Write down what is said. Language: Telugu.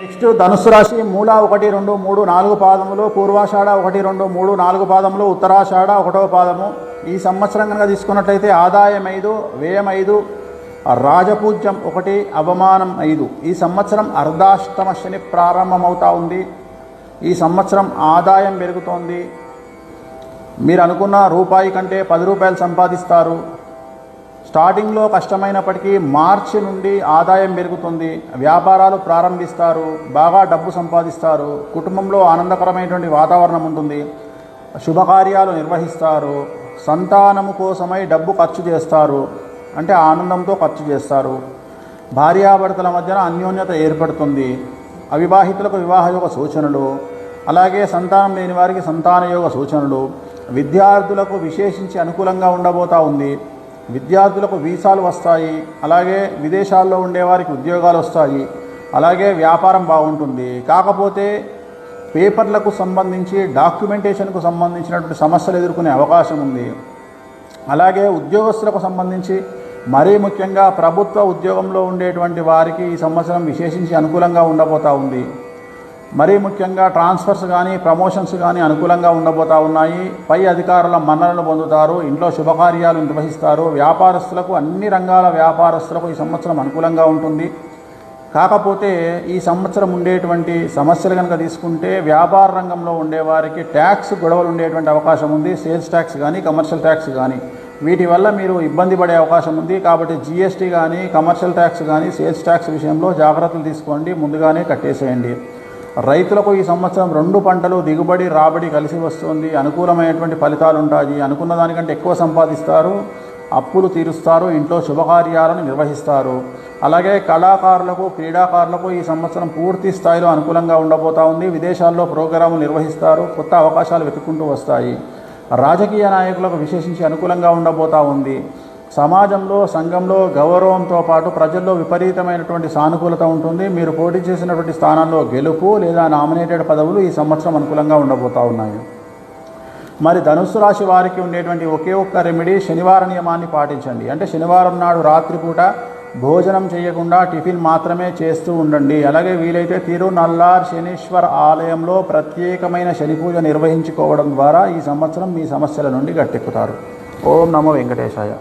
నెక్స్ట్ ధనుసు రాశి మూల ఒకటి రెండు మూడు నాలుగు పాదములు పూర్వాషాఢ ఒకటి రెండు మూడు నాలుగు పాదములు ఉత్తరాషాఢ ఒకటవ పాదము. ఈ సంవత్సరం కనుక తీసుకున్నట్లయితే ఆదాయం ఐదు వ్యయం ఐదు రాజపూజ్యం ఒకటి అవమానం ఐదు. ఈ సంవత్సరం అర్ధాష్టమ శని ప్రారంభమవుతా ఉంది. ఈ సంవత్సరం ఆదాయం పెరుగుతోంది. మీరు అనుకున్న రూపాయి కంటే పది రూపాయలు సంపాదిస్తారు. స్టార్టింగ్లో కష్టమైనప్పటికీ మార్చి నుండి ఆదాయం పెరుగుతుంది వ్యాపారాలు ప్రారంభిస్తారు బాగా డబ్బు సంపాదిస్తారు కుటుంబంలో ఆనందకరమైనటువంటి వాతావరణం ఉంటుంది శుభకార్యాలు నిర్వహిస్తారు సంతానము కోసమై డబ్బు ఖర్చు చేస్తారు అంటే ఆనందంతో ఖర్చు చేస్తారు. భార్యాభర్తల మధ్యన అన్యోన్యత ఏర్పడుతుంది అవివాహితులకు వివాహ యోగ సూచనలు అలాగే సంతానం లేని వారికి సంతాన యోగ సూచనలు విద్యార్థులకు విశేషించి అనుకూలంగా ఉండబోతా ఉంది. విద్యార్థులకు వీసాలు వస్తాయి. అలాగే విదేశాల్లో ఉండేవారికి ఉద్యోగాలు వస్తాయి. అలాగే వ్యాపారం బాగుంటుంది. కాకపోతే పేపర్లకు సంబంధించి డాక్యుమెంటేషన్కు సంబంధించినటువంటి సమస్యలు ఎదుర్కొనే అవకాశం ఉంది. అలాగే ఉద్యోగస్తులకు సంబంధించి మరీ ముఖ్యంగా ప్రభుత్వ ఉద్యోగంలో ఉండేటువంటి వారికి ఈ సంవత్సరం విశేషించి అనుకూలంగా ఉండబోతా ఉంది. మరీ ముఖ్యంగా ట్రాన్స్ఫర్స్ కానీ ప్రమోషన్స్ కానీ అనుకూలంగా ఉండబోతా ఉన్నాయి. పై అధికారుల మన్ననలు పొందుతారు. ఇంట్లో శుభకార్యాలు నిర్వహిస్తారు. వ్యాపారస్తులకు అన్ని రంగాల వ్యాపారస్తులకు ఈ సంవత్సరం అనుకూలంగా ఉంటుంది. కాకపోతే ఈ సంవత్సరం ఉండేటువంటి సమస్యలు కనుక తీసుకుంటే వ్యాపార రంగంలో ఉండేవారికి ట్యాక్స్ గొడవలు ఉండేటువంటి అవకాశం ఉంది. సేల్స్ ట్యాక్స్ కానీ కమర్షియల్ ట్యాక్స్ కానీ వీటి వల్ల మీరు ఇబ్బంది పడే అవకాశం ఉంది. కాబట్టి జిఎస్టీ కానీ కమర్షియల్ ట్యాక్స్ కానీ సేల్స్ ట్యాక్స్ విషయంలో జాగ్రత్తలు తీసుకోండి. ముందుగానే కట్టేసేయండి. రైతులకు ఈ సంవత్సరం రెండు పంటలు దిగుబడి రాబడి కలిసి వస్తుంది. అనుకూలమైనటువంటి ఫలితాలు ఉంటాయి. అనుకున్న దానికంటే ఎక్కువ సంపాదిస్తారు. అప్పులు తీరుస్తారు. ఇంట్లో శుభకార్యాలను నిర్వహిస్తారు. అలాగే కళాకారులకు క్రీడాకారులకు ఈ సంవత్సరం పూర్తి స్థాయిలో అనుకూలంగా ఉండబోతా ఉంది. విదేశాల్లో ప్రోగ్రాములు నిర్వహిస్తారు. కొత్త అవకాశాలు వెతుక్కుంటూ వస్తాయి. రాజకీయ నాయకులకు విశేషించి అనుకూలంగా ఉండబోతా ఉంది. సమాజంలో సంఘంలో గౌరవంతో పాటు ప్రజల్లో విపరీతమైనటువంటి సానుకూలత ఉంటుంది. మీరు పోటీ చేసినటువంటి స్థానాల్లో గెలుపు లేదా నామినేటెడ్ పదవులు ఈ సంవత్సరం అనుకూలంగా ఉండబోతా ఉన్నాయి. మరి ధనుస్సు రాశి వారికి ఉండేటువంటి ఒకే ఒక్క రెమెడీ శనివార నియమాన్ని పాటించండి. అంటే శనివారం నాడు రాత్రిపూట భోజనం చేయకుండా టిఫిన్ మాత్రమే చేస్తూ ఉండండి. అలాగే వీలైతే తిరునల్లార్ శనీశ్వర్ ఆలయంలో ప్రత్యేకమైన శని పూజ నిర్వహించుకోవడం ద్వారా ఈ సంవత్సరం మీ సమస్యల నుండి గట్టెక్కుతారు. ఓం నమో వెంకటేశాయ.